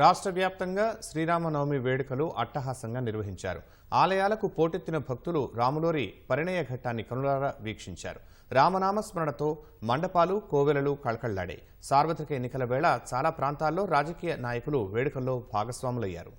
రాష్ట్ర వ్యాప్తంగా శ్రీరామనవమి వేడుకలు అట్టహాసంగా నిర్వహించారు. ఆలయాలకు పోటెత్తిన భక్తులు రాములోరి పరిణయ ఘట్టాన్ని కనులారా వీక్షించారు. రామనామ స్మరణతో మండపాలు కోవెలలు కళకళ్ళాడాయి. సార్వత్రిక ఎన్నికల వేళ చాలా ప్రాంతాల్లో రాజకీయ నాయకులు వేడుకల్లో భాగస్వాములయ్యారు.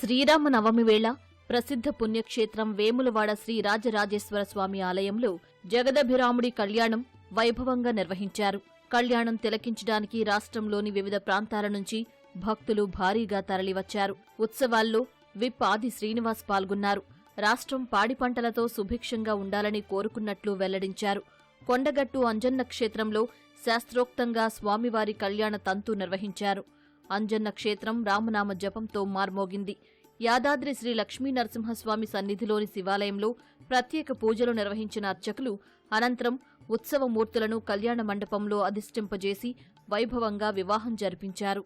శ్రీరామనవమి వేళ ప్రసిద్ధ పుణ్యక్షేత్రం వేములవాడ శ్రీ రాజరాజేశ్వర స్వామి ఆలయంలో జగదభిరాముడి కళ్యాణం వైభవంగా నిర్వహించారు. కళ్యాణం తిలకించడానికి రాష్ట్రంలోని వివిధ ప్రాంతాల నుంచి భక్తులు భారీగా తరలివచ్చారు. ఉత్సవాల్లో విప్ ఆది శ్రీనివాస్ పాల్గొన్నారు. రాష్ట్రం పాడి పంటలతో సుభిక్షంగా ఉండాలని కోరుకున్నట్లు వెల్లడించారు. కొండగట్టు అంజన్న క్షేత్రంలో శాస్త్రోక్తంగా స్వామివారి కళ్యాణ తంతు నిర్వహించారు. అంజన్న క్షేత్రం రామనామ జపంతో మార్మోగింది. యాదాద్రి శ్రీ లక్ష్మీ నరసింహస్వామి సన్నిధిలోని శివాలయంలో ప్రత్యేక పూజలు నిర్వహించిన అర్చకులు అనంతరం ఉత్సవ మూర్తులను కళ్యాణ మండపంలో అధిష్టింపజేసి వైభవంగా వివాహం జరిపించారు.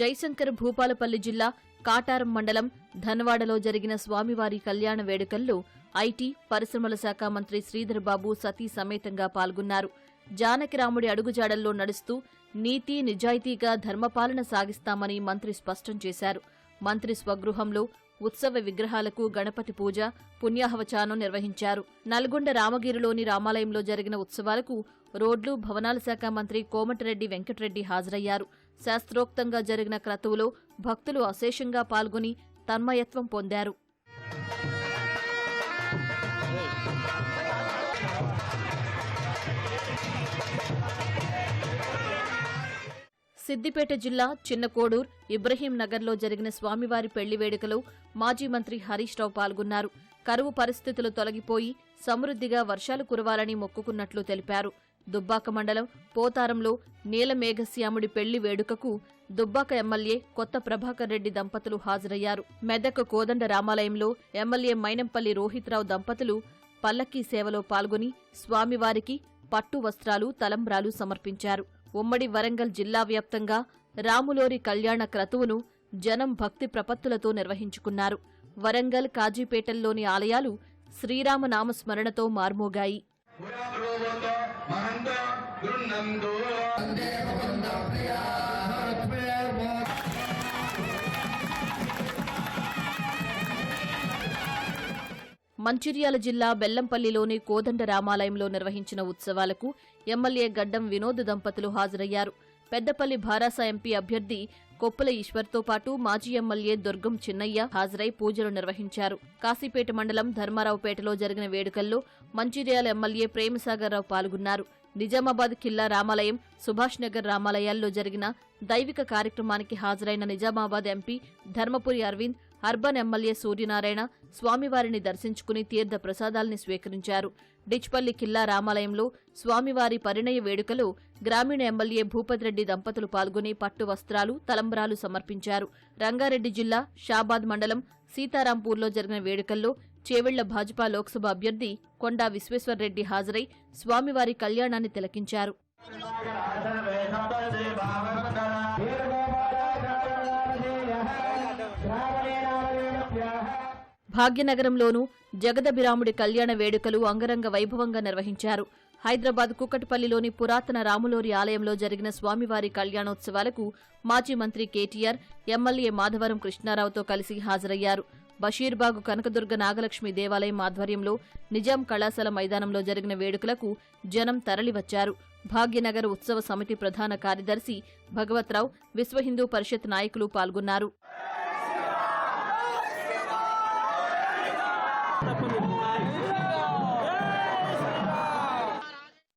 జైశంకర్ భూపాలపల్లి జిల్లా కాటారం మండలం ధనవాడలో జరిగిన స్వామివారి కళ్యాణ వేడుకల్లో ఐటీ పరిశ్రమల శాఖ మంత్రి శ్రీధర్బాబు సతీ సమేతంగా పాల్గొన్నారు. జానకిరాముడి అడుగుజాడల్లో నడుస్తూ నీతి నిజాయితీగా ధర్మపాలన సాగిస్తామని మంత్రి స్పష్టం చేశారు. మంత్రి స్వగృహంలో ఉత్సవ విగ్రహాలకు గణపతి పూజ పుణ్యాహవచానం నిర్వహించారు. నల్గొండ రామగిరిలోని రామాలయంలో జరిగిన ఉత్సవాలకు రోడ్లు భవనాల శాఖ మంత్రి కోమటిరెడ్డి వెంకటరెడ్డి హాజరయ్యారు. శాస్త్రోక్తంగా జరిగిన క్రతువులో భక్తులు అశేషంగా పాల్గొని తన్మయత్వం పొందారు. సిద్దిపేట జిల్లా చిన్నకోడూర్ ఇబ్రహీం నగర్లో జరిగిన స్వామివారి పెళ్ళి వేడుకలో మాజీ మంత్రి హరీష్ రావు పాల్గొన్నారు. కరువు పరిస్థితులు తొలగిపోయి సమృద్ధిగా వర్షాలు కురవాలని మొక్కుకున్నట్లు తెలిపారు. దుబ్బాక మండలం పోతారంలో నీలమేఘశ్యాముడి పెళ్ళి వేడుకకు దుబ్బాక ఎమ్మెల్యే కొత్త ప్రభాకర్ రెడ్డి దంపతులు హాజరయ్యారు. మెదక్ కోదండ రామాలయంలో ఎమ్మెల్యే మైనంపల్లి రోహిత్రావు దంపతులు పల్లకీ సేవలో పాల్గొని స్వామివారికి పట్టు వస్త్రాలు తలంబ్రాలు సమర్పించారు. ఉమ్మడి వరంగల్ జిల్లా వ్యాప్తంగా రాములోరి కళ్యాణ క్రతువును జనం భక్తి ప్రపత్తులతో నిర్వహించుకున్నారు. వరంగల్ కాజీపేటల్లోని ఆలయాలు శ్రీరామ నామస్మరణతో మార్మోగాయి మంచిర్యాల జిల్లా బెల్లంపల్లిలోని కోదండ రామాలయంలో నిర్వహించిన ఉత్సవాలకు ఎమ్మెల్యే గడ్డం వినోద్ దంపతులు హాజరయ్యారు. పెద్దపల్లి భారాస ఎంపీ అభ్యర్థి కొప్పుల ఈశ్వర్తో పాటు మాజీ ఎమ్మెల్యే దుర్గం చిన్నయ్య హాజరై పూజలు నిర్వహించారు. కాశీపేట మండలం ధర్మారావుపేటలో జరిగిన వేడుకల్లో మంచిర్యాల ఎమ్మెల్యే ప్రేమసాగర్రావు పాల్గొన్నారు. నిజామాబాద్ కిల్లా రామాలయం సుభాష్ నగర్ రామాలయాల్లో జరిగిన దైవిక కార్యక్రమానికి హాజరైన Nizamabad MP Dharmapuri Arvind urban MLA Suryanarayana స్వామివారిని దర్శించుకుని తీర్థ ప్రసాదాల్ని స్వీకరించారు. డిచ్పల్లి కిల్లా రామాలయంలో స్వామివారి పరిణయ వేడుకలో గ్రామీణ ఎమ్మెల్యే భూపతిరెడ్డి దంపతులు పాల్గొని పట్టు వస్త్రాలు తలంబ్రాలు సమర్పించారు. రంగారెడ్డి జిల్లా షాబాద్ మండలం సీతారాంపూర్లో జరిగిన వేడుకల్లో చేవెళ్ళ భాజపా లోక్సభ అభ్యర్థి కొండా విశ్వేశ్వర్రెడ్డి హాజరై స్వామివారి కళ్యాణాన్ని తిలకించారు. భాగ్యనగరంలోనూ జగదభిరాముడి కళ్యాణ వేడుకలు అంగరంగ వైభవంగా నిర్వహించారు. హైదరాబాద్ కుక్కటిపల్లిలోని పురాతన రాములోరి ఆలయంలో జరిగిన స్వామివారి కళ్యాణోత్సవాలకు మాజీ మంత్రి కేటీఆర్ ఎమ్మెల్యే మాధవరం కృష్ణారావుతో కలిసి హాజరయ్యారు. బషీర్బాగు కనకదుర్గ నాగలక్ష్మి దేవాలయం ఆధ్వర్యంలో నిజాం కళాశాల మైదానంలో జరిగిన వేడుకలకు జనం తరలివచ్చారు. భాగ్యనగర్ ఉత్సవ సమితి ప్రధాన కార్యదర్శి భగవత్రావు విశ్వ హిందూ పరిషత్ నాయకులు పాల్గొన్నారు. お会いしま。